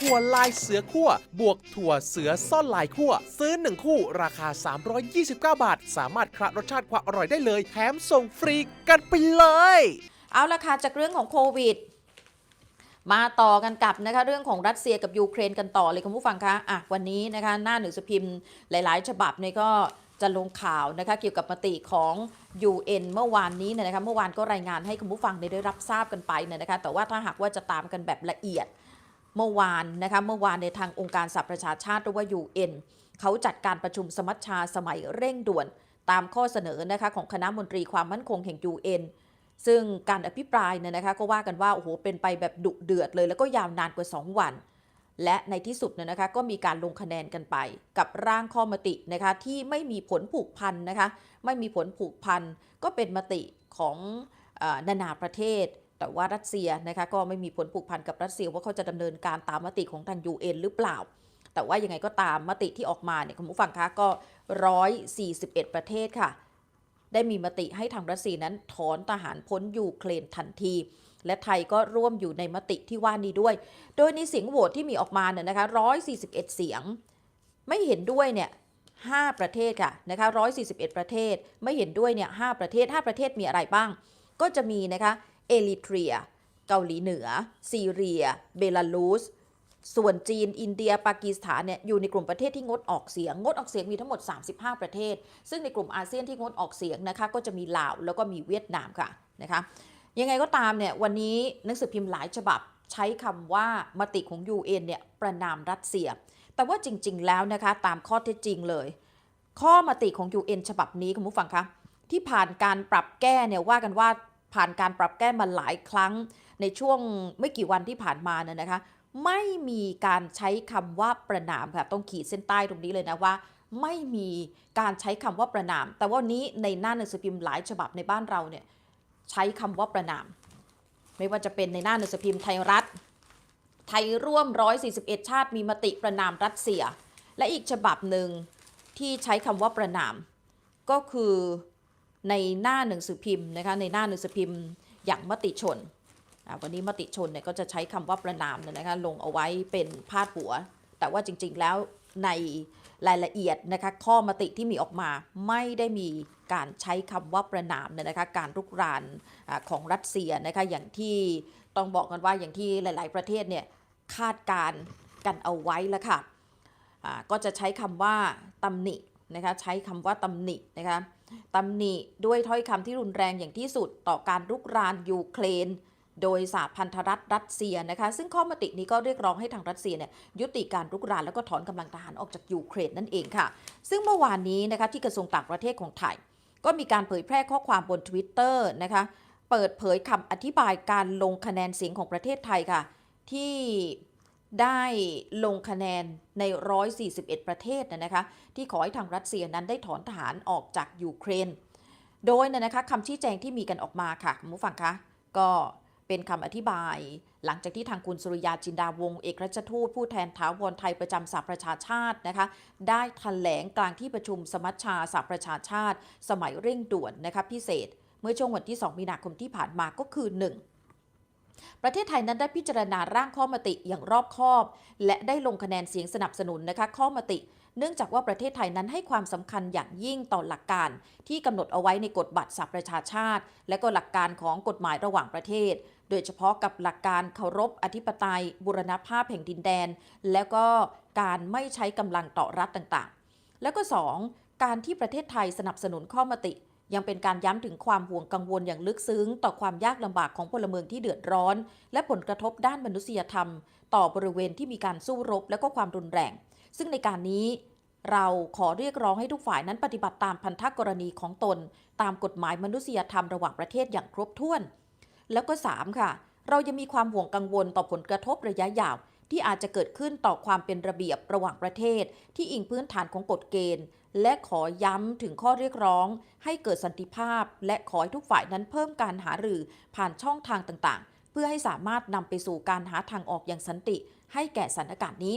ถั่วลายเสือคั่วบวกถั่วเสือซ่อนลายคั่วซื้อ 1 คู่ราคา 329 บาท สามารถคละรสชาติความอร่อยได้เลย แถมส่งฟรีกันไปเลย เอาละค่ะจากเรื่องของโควิดมาต่อกันกับนะคะเรื่องของรัสเซียกับยูเครนกันต่อเลยคุณผู้ฟังคะอะวันนี้นะคะหน้าหนึ่งสพิมพ์หลาย ๆ ฉบับเนี่ยก็จะลงข่าวนะคะเกี่ยวกับมติของ UN เมื่อวานนี้เนี่ยนะคะเมื่อวานก็รายงานให้คุณผู้ฟังได้รับทราบกันไปเนี่ยนะคะแต่ว่าถ้าหากว่าจะตามกันแบบละเอียด เมื่อวานนะคะเมื่อวานในทางองค์การสหประชาชาติหรือว่า UN เขาจัดการประชุมสมัชชาสมัยเร่งด่วน ตามข้อเสนอนะคะของคณะมนตรีความมั่นคงแห่ง UN ซึ่งการอภิปรายเนี่ยนะคะก็ว่ากันว่าโอ้โหเป็นไปแบบดุเดือดเลย แล้วก็ยาวนานกว่า 2 วัน และในที่สุดเนี่ยนะคะก็มีการลงคะแนนกันไป กับร่างข้อมตินะคะที่ไม่มีผลผูกพันนะคะไม่มีผลผูกพันก็เป็นมติของอนานาประเทศ แต่ว่ารัสเซียนะคะก็ไม่มีผลผูกพันกับรัสเซียว่าเขาจะดำเนินการตามมติของทาง UN หรือเปล่า แต่ว่ายังไงก็ตามมติที่ออกมาเนี่ยคุณผู้ฟังคะก็ 141 ประเทศค่ะ ได้มีมติให้ทางรัสเซียนั้นถอนทหารพ้นยูเครนทันที และไทยก็ร่วมอยู่ในมติที่ว่านี้ด้วย โดยในเสียงโหวตที่มีออกมาเนี่ยนะคะ 141 เสียง ไม่เห็นด้วยเนี่ย5 ประเทศค่ะนะคะ141 ประเทศ ไม่เห็นด้วยเนี่ย5ประเทศ 5 ประเทศมีอะไรบ้าง ก็จะมีนะคะ เอริเทรีย เกาหลีเหนือ ซีเรีย เบลารุส ส่วนจีน อินเดีย ปากีสถานเนี่ยอยู่ในกลุ่มประเทศที่งดออกเสียง งดออกเสียงมีทั้งหมด 35 ประเทศ ซึ่งในกลุ่มอาเซียนที่งดออกเสียงนะคะก็จะมีลาวแล้วก็มีเวียดนามค่ะนะคะยังไงก็ตามเนี่ยวันนี้หนังสือพิมพ์หลายฉบับใช้คำว่ามติของ UN เนี่ยประนามรัสเซีย แต่ว่าจริง ๆ แล้วนะคะตามข้อเท็จจริงเลย ข้อมติของ UN ฉบับนี้คุณผู้ฟังคะที่ผ่านการปรับแก้เนี่ยว่ากันว่า ผ่านการปรับแก้มาหลายครั้ง ในช่วงไม่กี่วันที่ผ่านมาเนี่ยนะคะ ไม่มีการใช้คำว่าประนามค่ะต้องขีดเส้นใต้ตรงนี้เลยนะว่า ไม่มีการใช้คำว่าประนาม แต่ว่านนี้ในหน้าหนังสือพิมพ์หลายฉบับในบ้านเราเนี่ยใช้คำว่าประนาม ไม่ว่าจะเป็นในหน้าหนังสือพิมพ์ไทยรัฐ ไทยร่วม 141 ชาติมีมติประนามรัสเซีย และอีกฉบับหนึ่งที่ใช้คำว่าประนาม ก็คือ ในหน้าหนังสือพิมพ์นะคะในหน้าหนังสือพิมพ์อย่างมติชน วันนี้มติชนเนี่ยก็จะใช้คำว่าประนามเนี่ยนะคะลงเอาไว้เป็นพาดหัว แต่ว่าจริงๆแล้วในรายละเอียดนะคะข้อมติที่มีออกมาไม่ได้มีการใช้คำว่าประนามเนี่ยนะคะการรุกรานอของรัสเซียนะคะอย่างที่ต้องบอกกันว่าอย่างที่หลาย ๆ ประเทศเนี่ยคาดการกันเอาไว้แล้วค่ะก็จะใช้คำว่าตำหนินะคะใช้คำว่าตำหนินะคะ ตำหนิด้วยถ้อยคำที่รุนแรงอย่างที่สุดต่อการรุกรานยูเครน โดยสหพันธรัฐรัสเซียนะคะ ซึ่งข้อมตินี้ก็เรียกร้องให้ทางรัสเซียเนี่ยยุติการรุกรานแล้วก็ถอนกำลังทหารออกจากยูเครนนั่นเองค่ะ ซึ่งเมื่อวานนี้นะคะที่กระทรวงต่างประเทศของไทย ก็มีการเผยแพร่ข้อความบน Twitter นะคะเปิดเผยคำอธิบายการลงคะแนนเสียงของประเทศไทยค่ะ ที่ ได้ลงคะแนนใน 141 ประเทศนะนะคะที่ขอให้ทางรัสเซียนั้นได้ถอนทหารออกจากยูเครน โดยนะคะคำชี้แจงที่มีกันออกมาค่ะคุณผู้ฟังคะก็เป็นคำอธิบาย หลังจากที่ทางคุณสุริยาจินดาวงเอกราชทูตผู้แทนถาวรไทยประจำสหประชาชาตินะคะ ได้แถลงกลางที่ประชุมสมัชชาสหประชาชาติ สมัยเร่งด่วนนะคะพิเศษ เมื่อช่วงวันที่ 2 มีนาคมที่ผ่านมาก็คือ 1. ประเทศไทยนั้นได้พิจารณาร่างข้อมติอย่างรอบคอบ และได้ลงคะแนนเสียงสนับสนุนนะคะข้อมติ เนื่องจากว่าประเทศไทยนั้นให้ความสำคัญอย่างยิ่งต่อหลักการ ที่กำหนดเอาไว้ในกฎบัตรสหประชาชาติ และก็หลักการของกฎหมายระหว่างประเทศ โดยเฉพาะกับหลักการเคารพอธิปไตยบูรณภาพแห่งดินแดน แล้วก็การไม่ใช้กำลังต่อรัฐต่างๆ แล้วก็ 2. การที่ประเทศไทยสนับสนุนข้อมติ ยังเป็นการย้ำถึงความห่วงกังวลอย่างลึกซึ้ง ต่อความยากลำบากของพลเมืองที่เดือดร้อน และผลกระทบด้านมนุษยธรรม ต่อบริเวณที่มีการสู้รบและก็ความรุนแรง ซึ่งในการนี้เราขอเรียกร้องให้ทุกฝ่ายนั้นปฏิบัติตามพันธกรณีของตน ตามกฎหมายมนุษยธรรมระหว่างประเทศอย่างครบถ้วน แล้วก็ 3 ค่ะ เรายังมีความห่วงกังวลต่อผลกระทบระยะยาว ที่อาจจะเกิดขึ้นต่อความเป็นระเบียบระหว่างประเทศ ที่อิงพื้นฐานของกฎเกณฑ์ และขอย้ำถึงข้อเรียกร้อง ให้เกิดสันติภาพ และขอให้ทุกฝ่ายนั้นเพิ่มการหารือผ่านช่องทางต่างๆ เพื่อให้สามารถนำไปสู่การหาทางออกอย่างสันติ ให้แก่สถานการณ์นี้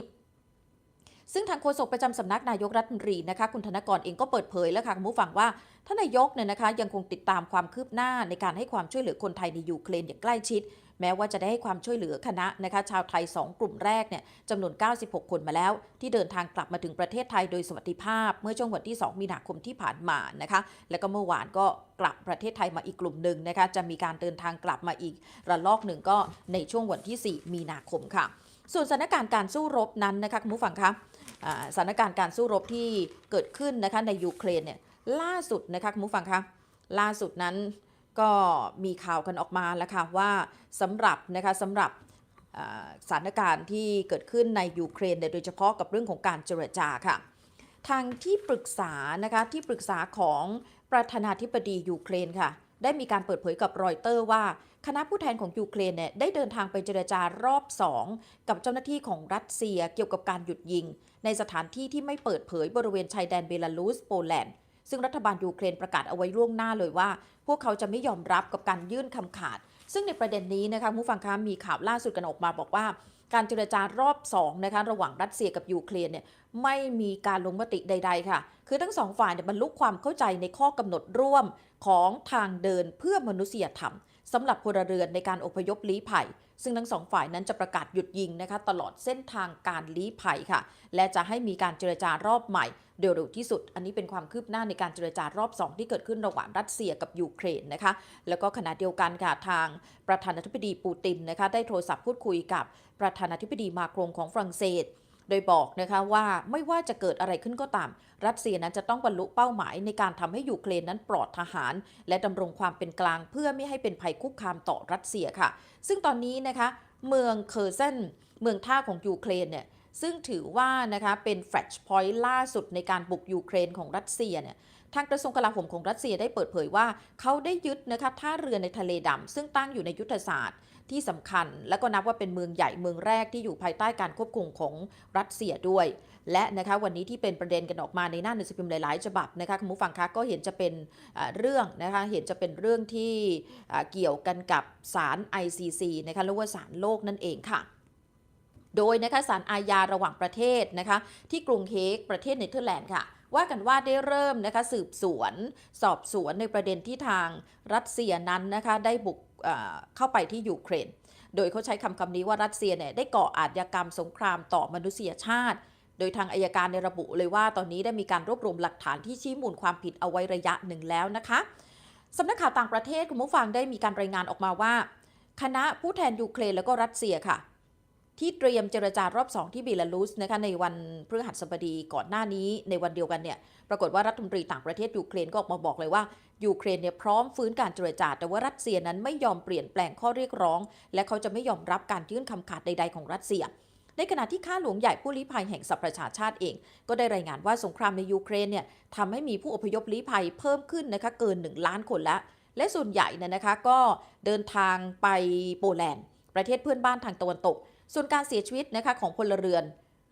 ซึ่งทางโฆษกประจำสำนักนายกรัฐมนตรีนะคะคุณธนกรเองก็เปิดเผยแล้วค่ะคุณผู้ฟังว่าท่านนายกเนี่ยนะคะยังคงติดตามความคืบหน้าในการให้ความช่วยเหลือคนไทยในยูเครนอย่างใกล้ชิดแม้ว่าจะได้ให้ความช่วยเหลือคณะนะคะชาวไทย 2 กลุ่มแรกเนี่ยจำนวน 96 คนมาแล้ว ที่เดินทางกลับมาถึงประเทศไทยโดยสวัสดิภาพ เมื่อช่วงวันที่ 2 มีนาคมที่ผ่านมานะคะแล้วก็เมื่อวานก็กลับประเทศไทยมาอีกกลุ่มหนึ่งนะคะจะมีการเดินทางกลับมาอีก ระลอกหนึ่งก็ในช่วงวันที่ 4 มีนาคมค่ะ ส่วนสถานการณ์การสู้รบนั้นนะคะคุณผู้ฟังคะสถานการณ์การสู้รบที่เกิดขึ้นนะคะในยูเครนเนี่ยล่าสุดนะคะคุณผู้ฟังคะล่าสุดนั้น ก็มีข่าวกันออกมาแล้วค่ะว่าสำหรับนะคะสำหรับสถานการณ์ที่เกิดขึ้นในยูเครนโดยเฉพาะกับเรื่องของการเจรจาค่ะ ทางที่ปรึกษานะคะที่ปรึกษาของประธานาธิบดียูเครนค่ะ ได้มีการเปิดเผยกับรอยเตอร์ว่า คณะผู้แทนของยูเครนเนี่ยได้เดินทางไปเจรจารอบ 2 กับเจ้าหน้าที่ของรัสเซียเกี่ยวกับการหยุดยิง ในสถานที่ที่ไม่เปิดเผยบริเวณชายแดนเบลารุสโปแลนด์ ซึ่งรัฐบาลยูเครนประกาศเอาไว้ล่วงหน้าเลยว่า พวกเขาจะไม่ยอมรับกับการยื่นคำขาด ซึ่งในประเด็นนี้นะคะผู้ฟังคะมีข่าวล่าสุดกันออกมาบอกว่าการเจรจารอบ2นะคะระหว่างรัสเซียกับยูเครนเนี่ยไม่มีการลงมติใด ๆ ค่ะ คือทั้งสองฝ่ายเนี่ยบรรลุความเข้าใจในข้อกำหนดร่วม ของทางเดินเพื่อมนุษยธรรมสำหรับพลเรือนในการอพยพลี้ภัย ซึ่งทั้งสองฝ่ายนั้นจะประกาศหยุดยิงนะคะตลอดเส้นทางการลี้ภัยค่ะ และจะให้มีการเจรจารอบใหม่โดยเร็วที่สุด อันนี้เป็นความคืบหน้าในการเจรจารอบ 2 ที่เกิดขึ้นระหว่างรัสเซียกับยูเครนนะคะ แล้วก็ขณะเดียวกันค่ะทางประธานาธิบดีปูตินนะคะได้โทรศัพท์พูดคุยกับประธานาธิบดีมาครงของฝรั่งเศส โดยบอกนะคะว่าไม่ว่าจะเกิดอะไรขึ้นก็ตาม รัสเซียนั้นจะต้องบรรลุเป้าหมายในการทำให้ยูเครนนั้นปลอดทหาร และดำรงความเป็นกลางเพื่อไม่ให้เป็นภัยคุกคามต่อรัสเซียค่ะ ซึ่งตอนนี้นะคะเมืองเคอร์เซนเมืองท่าของยูเครนเนี่ยซึ่งถือว่านะคะเป็นแฟลชพอยต์ล่าสุดในการบุกยูเครนของรัสเซียเนี่ยทางกระทรวงกลาโหมของรัสเซียได้เปิดเผยว่า เขาได้ยึดนะคะท่าเรือในทะเลดำซึ่งตั้งอยู่ในยุทธศาสตร์ ที่สำคัญ และก็นับว่าเป็นเมืองใหญ่เมืองแรกที่อยู่ภายใต้การควบคุมของรัสเซียด้วย และนะคะวันนี้ที่เป็นประเด็นกันออกมาในหน้าหนังสือพิมพ์หลาย ๆ ฉบับนะคะคุณผู้ฟังคะก็เห็นจะเป็นเรื่องนะคะเห็นจะเป็นเรื่องที่เกี่ยวกันกับศาล ICC นะคะหรือว่าศาลโลกนั่นเองค่ะโดยนะคะศาลอาญาระหว่างประเทศนะคะที่กรุงเฮกประเทศเนเธอร์แลนด์ค่ะ ว่ากันว่าได้เริ่มนะคะสืบสวน สอบสวนในประเด็นที่ทางรัสเซียนั้นนะคะได้บุก เข้าไปที่ยูเครน โดยเขาใช้คำคำนี้ว่ารัสเซียเนี่ยได้ก่ออาชญากรรมสงครามต่อมนุษยชาติ โดยทางอายการในระบุเลยว่าตอนนี้ได้มีการรวบรวมหลักฐานที่ชี้มูลความผิดเอาไว้ระยะหนึ่งแล้วนะคะสำนักข่าวต่างประเทศคุณผู้ฟังได้มีการรายงานออกมาว่า คณะผู้แทนยูเครนแล้วก็รัสเซียค่ะ ที่เตรียมเจรจารอบ 2 ที่เบลารุสนะคะในวันพฤหัสบดีก่อนหน้านี้ในวันเดียวกันเนี่ยปรากฏว่ารัฐมนตรีต่างประเทศยูเครนก็ออกมาบอกเลยว่ายูเครนเนี่ยพร้อมฟื้นการเจรจาแต่ว่ารัสเซียนั้นไม่ยอมเปลี่ยนแปลงข้อเรียกร้อง และเขาจะไม่ยอมรับการยื่นคำขาดใด ๆของรัสเซีย ในขณะที่ข้าหลวงใหญ่ผู้ลี้ภัยแห่งสหประชาชาติเอง ก็ได้รายงานว่าสงครามในยูเครนเนี่ยทำให้มีผู้อพยพลี้ภัยเพิ่มขึ้นนะคะเกิน 1 ล้านคนแล้วและส่วนใหญ่เนี่ยนะคะก็เดินทางไปโปแลนด์ประเทศเพื่อนบ้านทางตะวันตก ส่วนการเสียชีวิตนะคะของพลเรือน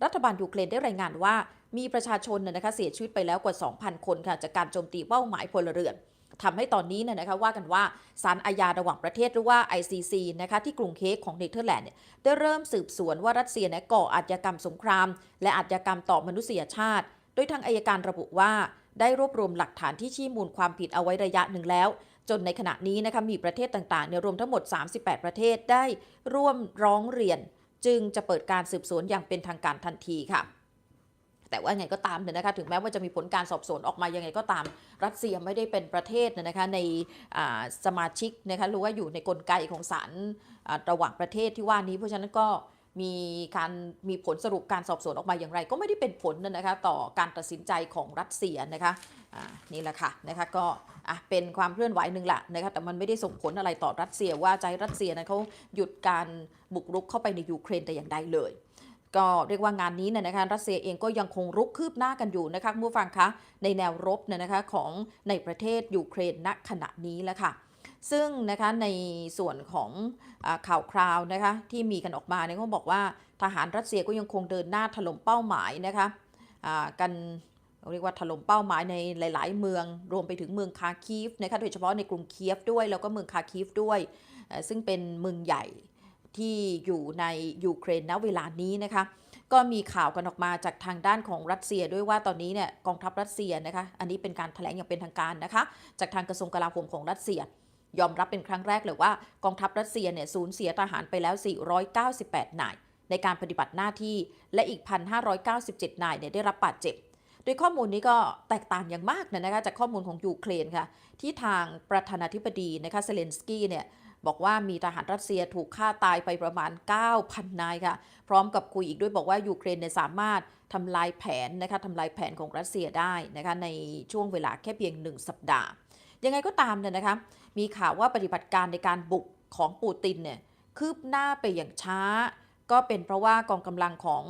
รัฐบาลยูเครนได้รายงานว่า มีประชาชนเนี่ยนะคะเสียชีวิตไปแล้วกว่า 2,000 คนค่ะจากการโจมตีเป้าหมายพลเรือนทำให้ตอนนี้เนี่ยนะคะว่ากันว่าศาลอาญาระหว่างประเทศหรือว่า ICC นะคะที่กรุงเฮกของเนเธอร์แลนด์เนี่ยได้เริ่มสืบสวนว่ารัสเซียเนี่ยก่ออาชญากรรมสงคราม และอาชญากรรมต่อมนุษยชาติ โดยทางอายการระบุว่า ได้รวบรวมหลักฐานที่ชี้มูลความผิดเอาไว้ระยะหนึ่งแล้ว จนในขณะนี้นะคะมีประเทศต่างๆเนี่ยรวมทั้งหมด 38 ประเทศได้ร่วมร้องเรียน จึงจะเปิดการสืบสวนอย่างเป็นทางการทันทีค่ะแต่ว่าไงก็ตามเนี่ยนะคะถึงแม้ว่าจะมีผลการสอบสวนออกมายังไงก็ตาม รัสเซียไม่ได้เป็นประเทศนะคะในสมาชิกนะคะหรือว่าอยู่ในกลไกของศาลระหว่างประเทศที่ว่านี้เพราะฉะนั้นก็ มีการมีผลสรุปการสอบสวนออกมาอย่างไร ก็ไม่ได้เป็นผลนะคะต่อการตัดสินใจของรัสเซียนะคะอ่านี่แหละค่ะนะคะก็อะเป็นความเคลื่อนไหวหนึ่งละนะคะแต่มันไม่ได้ส่งผลอะไรต่อรัสเซียว่าใจรัสเซียนั้นเขาหยุดการบุกรุกเข้าไปในยูเครนแต่อย่างใดเลยก็เรียกว่างานนี้เนี่ยนะคะรัสเซียเองก็ยังคงรุกคืบหน้ากันอยู่นะคะคุณผู้ฟังคะในแนวรบเนี่ยนะคะของในประเทศยูเครนณขณะนี้แล้วค่ะ ซึ่งนะคะในส่วนของอข่าวคราวนะคะที่มีกันออกมาเนี่ยเขาบอกว่าทหารรัสเซียก็ยังคงเดินหน้าถล่มเป้าหมายนะคะกันเรียกว่าถล่มเป้าหมายในหลาย ๆ เมือง รวมไปถึงเมืองคาคีฟนะคะโดยเฉพาะในกรุงเคียฟด้วย แล้วก็เมืองคาคีฟด้วย ซึ่งเป็นเมืองใหญ่ที่อยู่ในยูเครนณเวลานี้นะคะก็มีข่าวกันออกมาจากทางด้านของรัสเซียด้วยว่าตอนนี้เนี่ยกองทัพรัสเซียนะคะ อันนี้เป็นการแถลงอย่างเป็นทางการนะคะ จากทางกระทรวงกลาโหมของรัสเซีย ยอมรับเป็นครั้งแรกเลยว่ากองทัพรัสเซียเนี่ยสูญเสียทหารไปแล้ว 498 นายในการปฏิบัติหน้าที่และอีก 1,597 นายเนี่ยได้รับบาดเจ็บ โดยข้อมูลนี้ก็แตกต่างอย่างมากนะนะคะจากข้อมูลของยูเครนค่ะ ที่ทางประธานาธิบดีนะคะเซเลนสกี้เนี่ยบอกว่ามีทหารรัสเซียถูกฆ่าตายไปประมาณ 9,000 นายค่ะ พร้อมกับคุยอีกด้วยบอกว่ายูเครนเนี่ยสามารถทำลายแผนนะคะทำลายแผนของรัสเซียได้นะคะในช่วงเวลาแค่เพียง 1 สัปดาห์ ยังไงก็ตามเนี่ยนะคะ มีข่าวว่าปฏิบัติการในการบุกของปูตินเนี่ยคืบหน้าไปอย่างช้า ก็เป็นเพราะว่ากองกำลังของ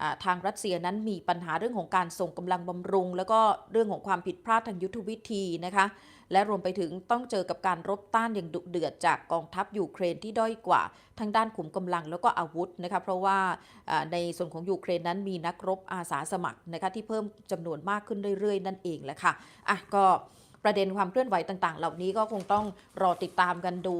อทางรัสเซียนั้นมีปัญหาเรื่องของการส่งกำลังบำรุง แล้วก็เรื่องของความผิดพลาดทางยุทธวิธีนะคะ และรวมไปถึงต้องเจอกับการรบต้านอย่างดุเดือดจากกองทัพยูเครนที่ด้อยกว่าทางด้านขุมกำลังแล้วก็อาวุธนะคะเพราะว่าอ่าในส่วนของยูเครนนั้นมีนักรบอาสาสมัครนะคะที่เพิ่มจำนวนมากขึ้นเรื่อยๆ นั่นเองแหละค่ะอะก็ ประเด็นความเคลื่อนไหวต่าง ๆ เหล่านี้ก็คงต้องรอติดตามกันดู